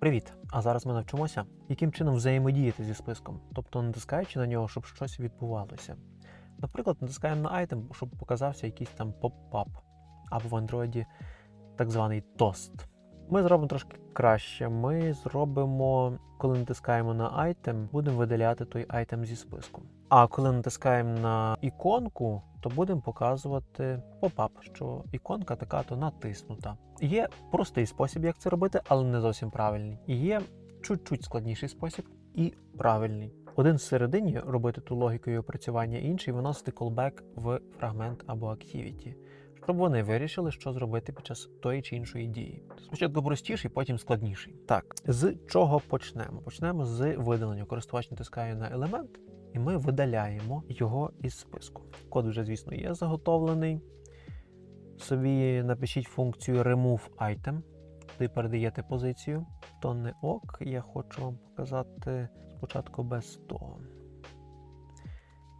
Привіт! А зараз ми навчимося, яким чином взаємодіяти зі списком, тобто натискаючи на нього, щоб щось відбувалося. Наприклад, натискаємо на айтем, щоб показався якийсь там поп-ап, або в Android так званий тост. Ми зробимо трошки краще. Ми зробимо, коли натискаємо на айтем, будемо видаляти той айтем зі списку. А коли натискаємо на іконку, то будемо показувати поп-ап, що іконка така то натиснута. Є простий спосіб, як це робити, але не зовсім правильний. Є чуть-чуть складніший спосіб і правильний. Один всередині робити ту логіку і опрацювання, інший виносити callback в фрагмент або activity, щоб вони вирішили, що зробити під час тої чи іншої дії. Спочатку простіший, потім складніший. Так, з чого почнемо? Почнемо з видалення. Користувач натискає на елемент, і ми видаляємо його із списку. Код вже, звісно, є заготовлений. Собі напишіть функцію remove item, туди передаєте позицію. То не ок, я хочу вам показати спочатку без того.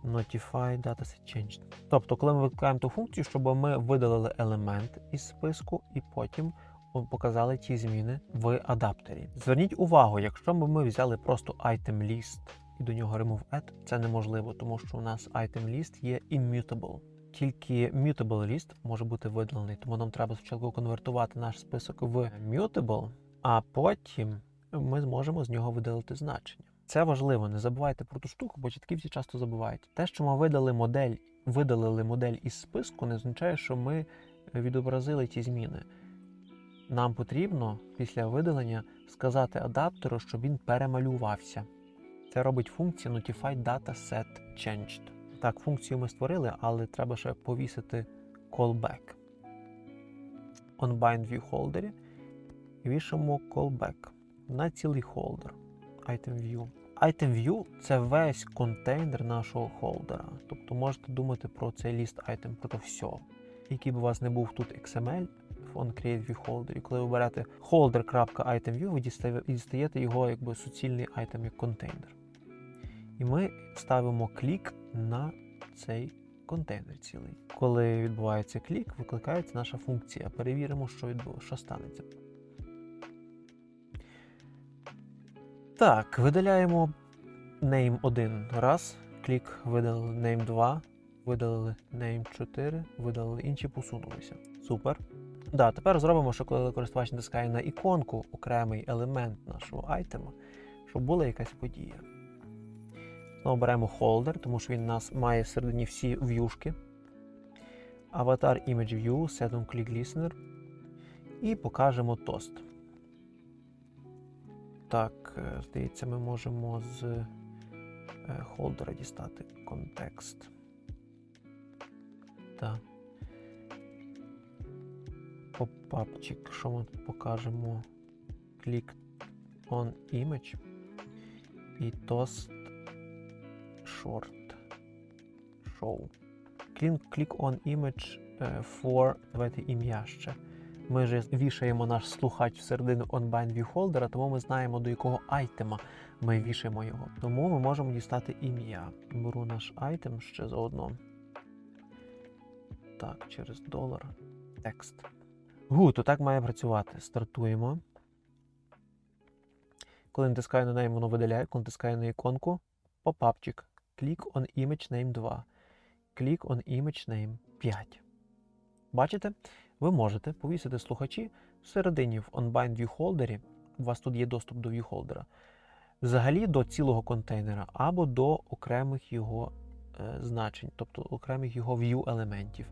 Notify dataset changed. Тобто, коли ми викликаємо ту функцію, щоб ми видалили елемент із списку і потім показали ті зміни в адаптері. Зверніть увагу, якщо б ми взяли просто item list і до нього remove add, це неможливо, тому що у нас item list є immutable. Тільки mutable list може бути видалений, тому нам треба спочатку конвертувати наш список в mutable, а потім ми зможемо з нього видалити значення. Це важливо, не забувайте про ту штуку, бо чітківці часто забувають. Те, що ми видали модель, видалили модель із списку, не означає, що ми відобразили ті зміни. Нам потрібно після видалення сказати адаптеру, щоб він перемалювався. Це робить функція Notify Data Set Changed. Так, функцію ми створили, але треба ще повісити callback. On bind view holder вішимо callback на цілий холдер. Item View. Item View це весь контейнер нашого холдера. Тобто можете думати про цей ліст item, про все. Який б у вас не був тут XML, on Create View Holder. І коли ви берете holder.itemView, ви дістаєте його якби суцільний item як контейнер. І ми ставимо клік на цей контейнер цілий. Коли відбувається клік, викликається наша функція. Перевіримо, що відбулося, що станеться. Так, видаляємо name 1 раз, клік видалили name 2, видалили name 4, видалили інші, посунулися. Супер. Да, тепер зробимо, що коли користувач натискає на іконку, окремий елемент нашого айтема, щоб була якась подія. Знову беремо холдер, тому що він у нас має всередині всі в'юшки. Avatar Image View, Set Click Listener. І покажемо тост. Так, е, здається, ми можемо з е, холдера дістати контекст. Так. Попапчик, що ми покажемо? Click on image і toast short show. Click, on image for давайте ім'я ще. Ми ж вішаємо наш слухач всередину onBind ViewHolder, тому ми знаємо, до якого айтема ми вішаємо його. Тому ми можемо дістати ім'я. Беру наш айтем ще заодно. Так, через долар. Текст. Гу, то так має працювати. Стартуємо. Коли натискаю на неї, воно видаляє, коли натискаю на іконку, попапчик. Click on image name 2. Click on image name 5. Бачите? Ви можете повісити слухачі всередині в OnBind ViewHolder, у вас тут є доступ до ViewHolder, взагалі до цілого контейнера або до окремих його е, значень, тобто окремих його view елементів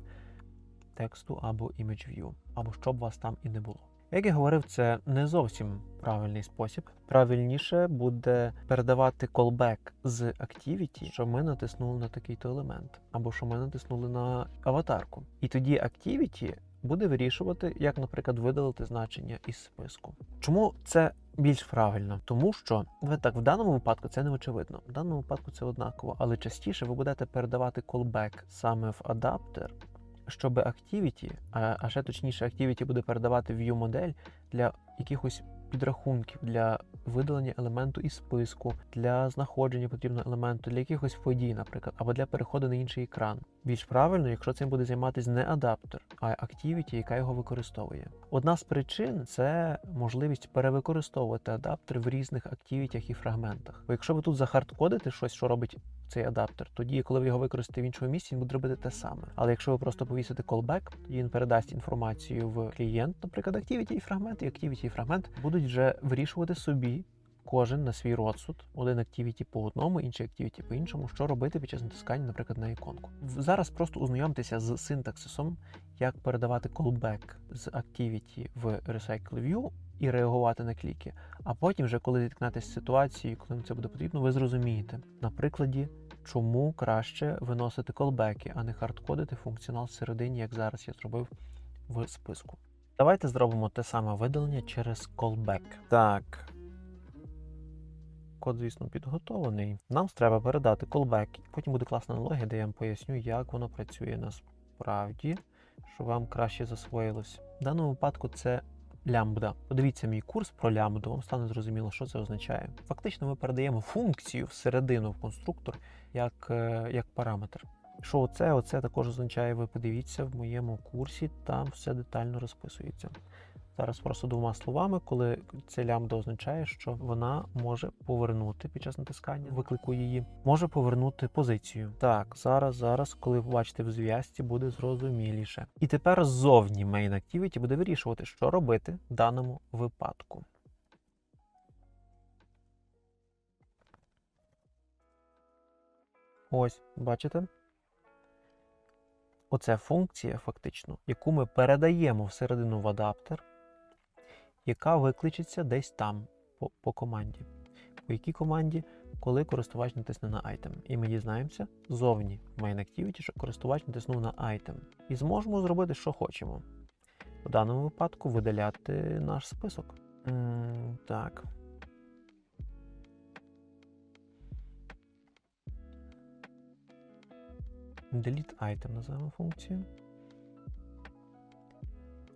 тексту або image view, або що б вас там і не було. Як я говорив, це не зовсім правильний спосіб. Правильніше буде передавати callback з Activity, що ми натиснули на такий-то елемент, або що ми натиснули на аватарку. І тоді Activity буде вирішувати, як, наприклад, видалити значення із списку. Чому це більш правильно? Тому що ви так в даному випадку це не очевидно. В даному випадку це однаково, але частіше ви будете передавати callback саме в адаптер. Щоб Activity, а, а ще точніше, Activity буде передавати view модель для якихось підрахунків, для видалення елементу із списку, для знаходження потрібного елементу, для якихось подій, наприклад, або для переходу на інший екран. Більш правильно, якщо цим буде займатися не адаптер, а активіті, яка його використовує. Одна з причин це можливість перевикористовувати адаптер в різних активітях і фрагментах. Бо якщо ви тут захардкодите щось, що робить цей адаптер, тоді, коли ви його використаєте в іншому місці, він буде робити те саме. Але якщо ви просто повісите callback, тоді він передасть інформацію в клієнт, наприклад, Activity і фрагмент, і Activity і фрагмент будуть вже вирішувати собі. Кожен на свій розсуд, один активіті по одному, інший активіті по іншому, що робити під час натискання, наприклад, на іконку. Зараз просто ознайомтеся з синтаксисом, як передавати callback з activity в Recycle View і реагувати на кліки. А потім, вже коли зіткнетеся з ситуацією, коли вам це буде потрібно, ви зрозумієте на прикладі, чому краще виносити колбеки, а не хардкодити функціонал всередині, як зараз я зробив в списку. Давайте зробимо те саме видалення через callback. Так. Код, звісно, підготовлений. Нам треба передати callback. Потім буде класна аналогія, де я вам поясню, як воно працює насправді, щоб вам краще засвоїлось. В даному випадку це лямбда. Подивіться мій курс про лямбду, вам стане зрозуміло, що це означає. Фактично, ми передаємо функцію всередину в конструктор як, е, як параметр. Що оце, оце також означає, ви подивіться в моєму курсі, там все детально розписується. Зараз просто двома словами, коли це лямбда означає, що вона може повернути під час натискання, виклику її, може повернути позицію. Так, зараз, зараз, коли побачите в зв'язці, буде зрозуміліше. І тепер ззовні Main Activity буде вирішувати, що робити в даному випадку. Ось, бачите? Оце функція, фактично, яку ми передаємо всередину в адаптер, яка викличеться десь там по, по команді. У якій команді, коли користувач натисне на item. І ми дізнаємося зовні в Main Activity, що користувач натиснув на item. І зможемо зробити, що хочемо. В даному випадку видаляти наш список. М, так. Delete item називаємо функцію.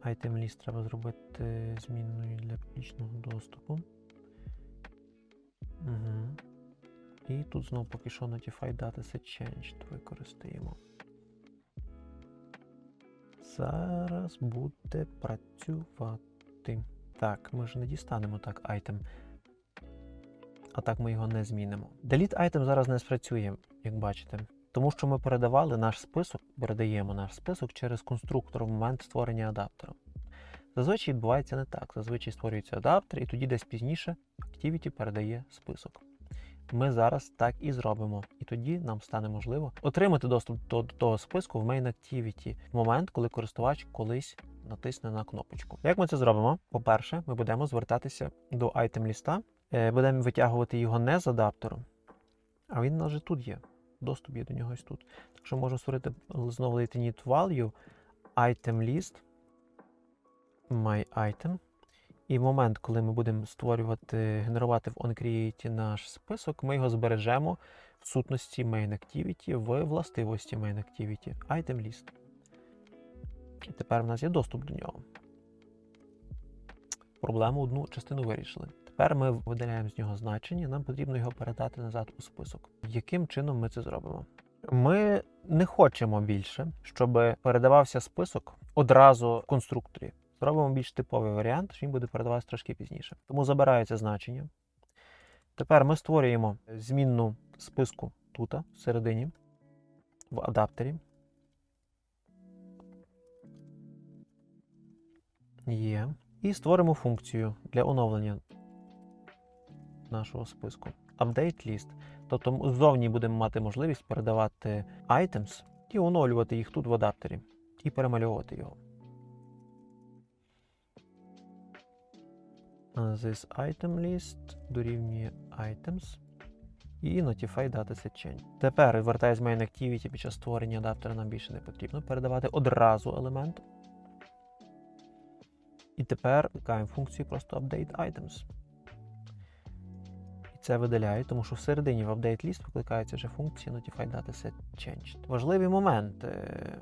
Item list треба зробити змінною для публічного доступу. Угу. І тут знову поки що Notify Dataset Changed використаємо. Зараз буде працювати. Так, ми ж не дістанемо так item. А так ми його не змінимо. Delete item зараз не спрацює, як бачите. Тому що ми передавали наш список, передаємо наш список через конструктор в момент створення адаптера. Зазвичай відбувається не так. Зазвичай створюється адаптер, і тоді десь пізніше Activity передає список. Ми зараз так і зробимо. І тоді нам стане можливо отримати доступ до, до того списку в Main Activity в момент, коли користувач колись натисне на кнопочку. Як ми це зробимо? По-перше, ми будемо звертатися до item ліста, е, будемо витягувати його не з адаптеру, а він у нас вже тут є. Доступ є до нього ось тут. Так що можемо створити знову latenit value item list my item. І в момент, коли ми будемо створювати, генерувати в onCreate наш список, ми його збережемо в сутності main activity в властивості main activity item list. І тепер в нас є доступ до нього. Проблему одну частину вирішили. Тепер ми видаляємо з нього значення, нам потрібно його передати назад у список. Яким чином ми це зробимо? Ми не хочемо більше, щоб передавався список одразу в конструкторі. Зробимо більш типовий варіант, що він буде передаватися трошки пізніше. Тому забирається значення. Тепер ми створюємо змінну списку тут, всередині, в адаптері. Є. І створимо функцію для оновлення нашого списку. Update list. Тобто ззовні будемо мати можливість передавати items і оновлювати їх тут в адаптері, і перемальовувати його. This item list дорівнює items і notify dataset change. Тепер, з Main Activity, під час створення адаптера нам більше не потрібно передавати одразу елемент. І тепер викликаємо функцію просто update items. Це видаляю, тому що всередині в update list викликається вже функція notify dataset changed. Важливий момент. е,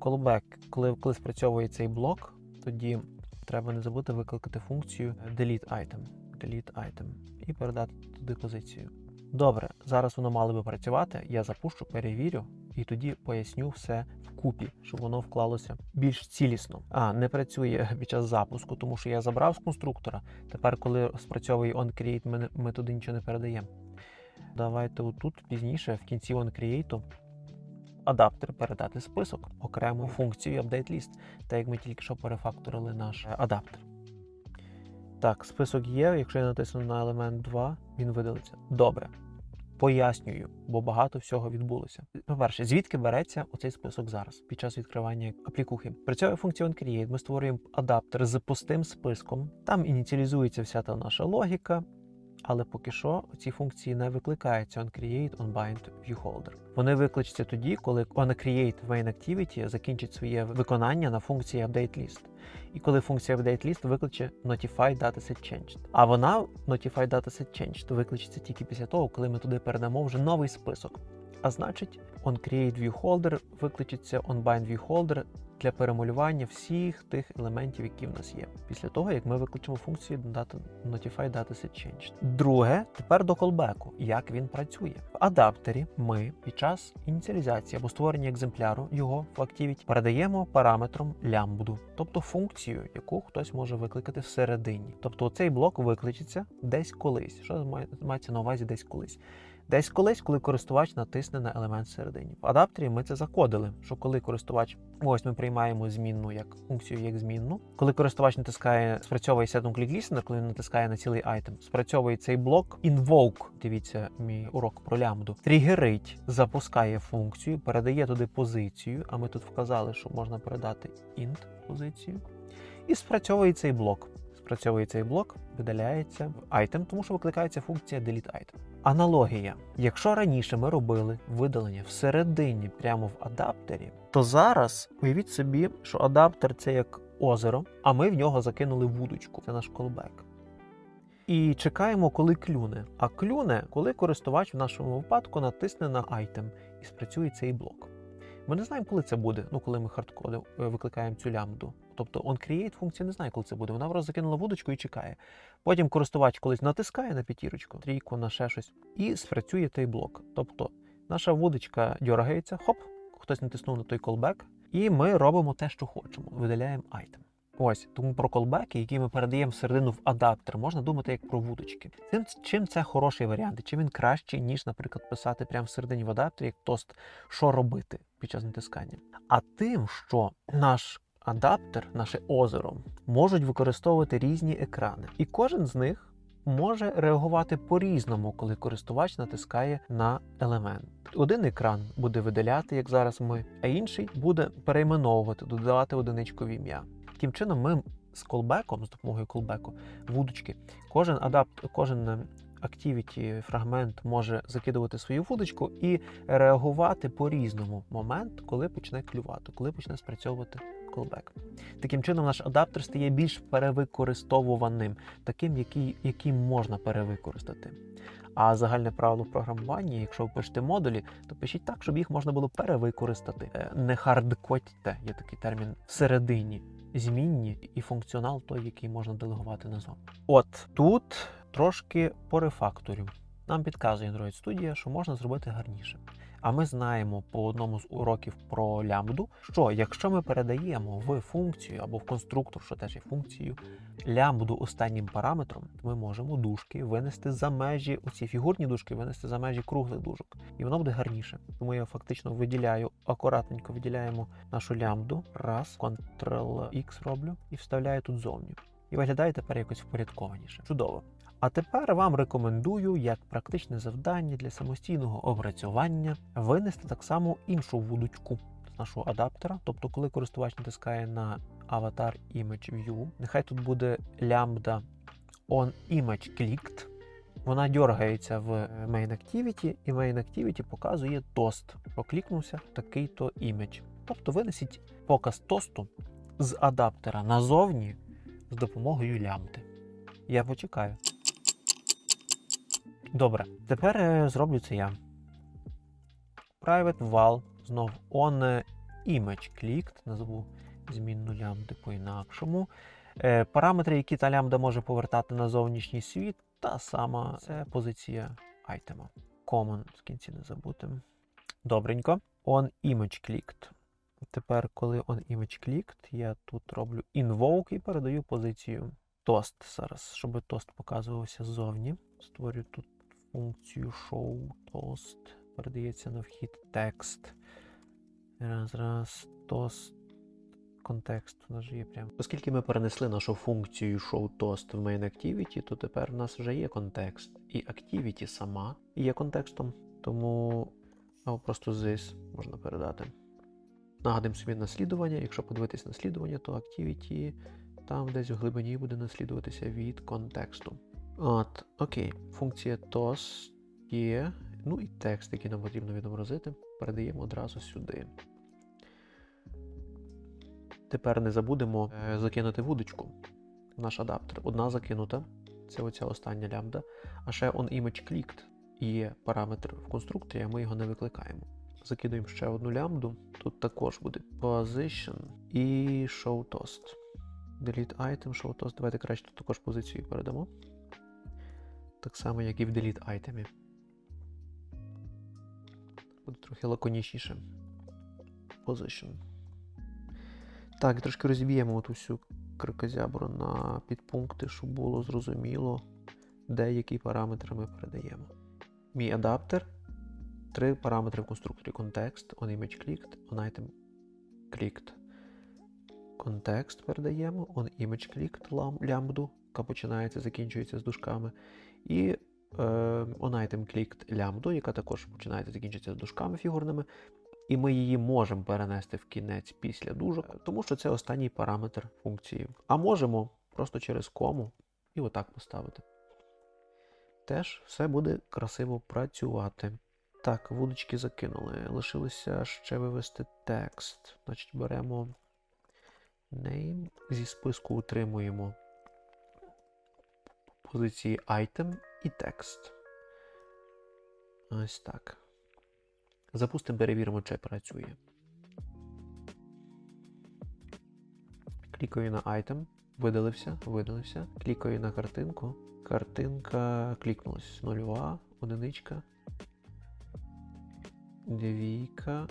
Callback, коли, коли спрацьовує цей блок, тоді треба не забути викликати функцію delete item. delete item і передати туди позицію. Добре, зараз воно мало би працювати. Я запущу, перевірю і тоді поясню все вкупі, щоб воно вклалося більш цілісно. А не працює під час запуску, тому що я забрав з конструктора. Тепер, коли спрацьовує onCreate, ми, туди нічого не передаємо. Давайте отут пізніше, в кінці onCreate, адаптер передати список, окрему функцію update list, так як ми тільки що перефакторили наш е, адаптер. Так, список є. Якщо я натисну на елемент 2, він видалиться. Добре. Пояснюю, бо багато всього відбулося. По-перше, звідки береться оцей список зараз під час відкривання аплікухи? Працює функція onCreate, ми створюємо адаптер з пустим списком. Там ініціалізується вся та наша логіка, але поки що ці функції не викликаються onCreate, onBind, viewholder. Вони викличуться тоді, коли onCreate main activity закінчить своє виконання на функції updateList. І коли функція updateList викличе notify dataset changed. А вона notify dataset changed викличеться тільки після того, коли ми туди передамо вже новий список. А значить, onCreateViewHolder викличеться onBind viewholder для перемалювання всіх тих елементів, які в нас є, після того як ми виключимо функцію data, notify dataset changed. Друге, тепер до колбеку, як він працює. В адаптері ми під час ініціалізації або створення екземпляру його в Activity передаємо параметром лямбду, тобто функцію, яку хтось може викликати всередині. Тобто цей блок викличеться десь колись. Що має- мається на увазі десь колись? Десь колись, коли користувач натисне на елемент всередині. В адаптері ми це закодили, що коли користувач, ось ми приймаємо змінну як функцію як змінну. Коли користувач натискає, спрацьовує click listener, коли він натискає на цілий айтем, спрацьовує цей блок invoke, дивіться мій урок про лямбду, тригерить, запускає функцію, передає туди позицію, а ми тут вказали, що можна передати int позицію, і спрацьовує цей блок. Спрацьовує цей блок, видаляється в item, тому що викликається функція delete item. Аналогія. Якщо раніше ми робили видалення всередині прямо в адаптері, то зараз уявіть собі, що адаптер це як озеро, а ми в нього закинули вудочку. Це наш колбек. І чекаємо, коли клюне. А клюне, коли користувач в нашому випадку натисне на айтем і спрацює цей блок. Ми не знаємо, коли це буде, ну коли ми хардкоди е, викликаємо цю лямбду. Тобто onCreate функція не знає, коли це буде. Вона просто закинула вудочку і чекає. Потім користувач колись натискає на п'ятірочку, трійку, на ще щось, і спрацює той блок. Тобто наша вудочка дергається, хоп, хтось натиснув на той колбек, і ми робимо те, що хочемо. Видаляємо айтем. Ось тому про колбеки, які ми передаємо всередину в адаптер, можна думати як про вудочки. Тим чим це хороший варіант, чим він кращий, ніж, наприклад, писати прямо всередині в адаптері, як тост, що робити під час натискання. А тим, що наш адаптер, наше озеро, можуть використовувати різні екрани, і кожен з них може реагувати по-різному, коли користувач натискає на елемент. Один екран буде видаляти, як зараз ми, а інший буде перейменовувати, додавати одиничку в ім'я. Таким чином, ми з колбеком, з допомогою колбеку, вудочки, кожен адапт, кожен е, activity фрагмент може закидувати свою вудочку і реагувати по різному момент, коли почне клювати, коли почне спрацьовувати колбек. Таким чином, наш адаптер стає більш перевикористовуваним, таким, який, який можна перевикористати. А загальне правило в програмуванні, якщо ви пишете модулі, то пишіть так, щоб їх можна було перевикористати. Е, Не хардкодьте, є такий термін всередині. Змінні і функціонал той, який можна делегувати назовні. От тут трошки по рефакторю. Нам підказує Android Studio, що можна зробити гарніше. А ми знаємо по одному з уроків про лямбду, що якщо ми передаємо в функцію або в конструктор, що теж є функцією, лямбду останнім параметром, ми можемо дужки винести за межі, оці фігурні дужки винести за межі круглих дужок. І воно буде гарніше. Тому я фактично виділяю, акуратненько виділяємо нашу лямбду. Раз, Ctrl-X роблю і вставляю тут зовні. І виглядає тепер якось впорядкованіше. Чудово. А тепер вам рекомендую як практичне завдання для самостійного опрацювання винести так само іншу вудочку з нашого адаптера. Тобто, коли користувач натискає на Avatar Image View, нехай тут буде лямбда on image clicked. Вона дергається в Main Activity, і Main Activity показує тост. Проклікнувся такий-то імідж. Тобто винесіть показ тосту з адаптера назовні з допомогою лямбди. Я почекаю. Добре, тепер е, зроблю це я. Private val, знов on image clicked, назву змінну лямбди по-інакшому. Е, параметри, які та лямбда може повертати на зовнішній світ, та сама це позиція айтема. Common в кінці не забути. Добренько. On image clicked. Тепер, коли on image clicked, я тут роблю invoke і передаю позицію toast зараз, щоб тост показувався ззовні. Створю тут функцію show toast. Передається на вхід текст. Раз, раз, toast. Контекст у нас же є прямо. Оскільки ми перенесли нашу функцію showToast в main activity, то тепер у нас вже є контекст. І activity сама є контекстом, тому або просто this можна передати. Нагадуємо собі наслідування. Якщо подивитись наслідування, то activity там десь в глибині буде наслідуватися від контексту. От, окей, функція toast є. Ну і текст, який нам потрібно відобразити, передаємо одразу сюди. Тепер не забудемо е, закинути вудочку в наш адаптер. Одна закинута, це оця остання лямбда. А ще on image є параметр в конструкторі, а ми його не викликаємо. Закидуємо ще одну лямбду. Тут також буде position і show. Delete item, show. Давайте краще тут також позицію передамо. Так само, як і в delete айтемі. Буде трохи лаконічніше. Position. Так, трошки розіб'ємо оту всю крикозябру на підпункти, щоб було зрозуміло, де які параметри ми передаємо. Мій адаптер. Три параметри в конструкторі: контекст, on image clicked, on item clicked. Контекст передаємо, on image clicked лам- лямбду, яка починається, закінчується з дужками. І е, on item clicked лямбду, яка також починається, закінчується з дужками фігурними. І ми її можемо перенести в кінець після дужок, тому що це останній параметр функції. А можемо просто через кому і отак поставити. Теж все буде красиво працювати. Так, вудочки закинули. Лишилося ще вивести текст. Значить, беремо name, зі списку утримуємо позиції item і текст. Ось так. Запустимо, перевіримо, чи працює. Клікаю на item, видалився, видалився. Клікаю на картинку. Картинка клікнулась. Нульова, одиничка. Двійка.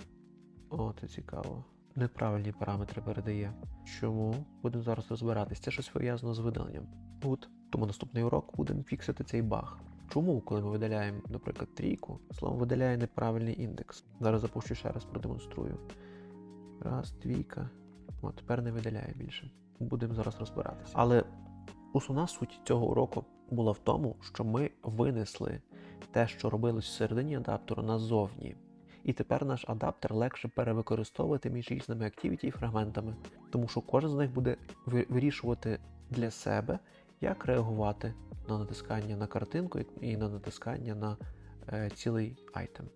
О, це цікаво. Неправильні параметри передає. Чому? Будемо зараз розбиратись. Це щось пов'язано з видаленням. От. Тому наступний урок будемо фіксити цей баг. Чому, коли ми видаляємо, наприклад, трійку, слово видаляє неправильний індекс. Зараз запущу ще раз, продемонструю. Раз, двійка. О, тепер не видаляє більше. Будемо зараз розбиратися. Але основна суть цього уроку була в тому, що ми винесли те, що робилось всередині адаптеру, назовні. І тепер наш адаптер легше перевикористовувати між різними activity і фрагментами, тому що кожен з них буде вирішувати для себе, як реагувати на натискання на картинку і на натискання на е, цілий айтем.